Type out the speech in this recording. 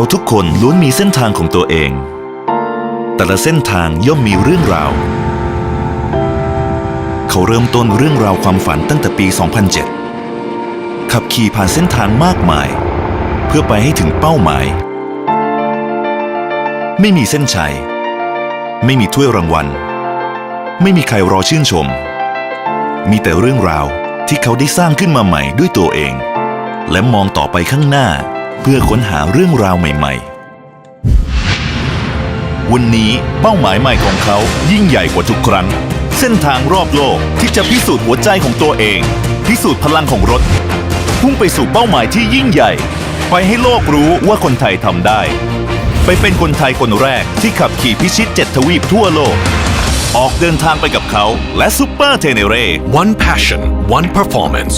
เราทุกคนล้วนมีเส้นทางของตัวเอง แต่ละเส้นทางย่อมมีเรื่องราว เขาเริ่มต้นเรื่องราวความฝันตั้งแต่ปี 2007 ขับขี่ผ่านเส้นทางมากมาย เพื่อไปให้ถึงเป้าหมาย ไม่มีเส้นชัย ไม่มีถ้วยรางวัล ไม่มีใครรอชื่นชม มีแต่เรื่องราวที่เขาได้สร้างขึ้นมาใหม่ด้วยตัวเอง และมองต่อไปข้างหน้า เพื่อค้นหาเรื่องราวใหม่ๆ วันนี้เป้าหมายใหม่ของเขายิ่งใหญ่กว่าทุกครั้ง เส้นทางรอบโลกที่จะพิสูจน์หัวใจของตัวเอง พิสูจน์พลังของรถ พุ่งไปสู่เป้าหมายที่ยิ่งใหญ่ ไปให้โลกรู้ว่าคนไทยทำได้ ไปเป็นคนไทยคนแรกที่ขับขี่พิชิตเจ็ดทวีปทั่วโลกออกเดินทางไปกับเขาและซุปเปอร์เทเนเร่ One passion, one performance.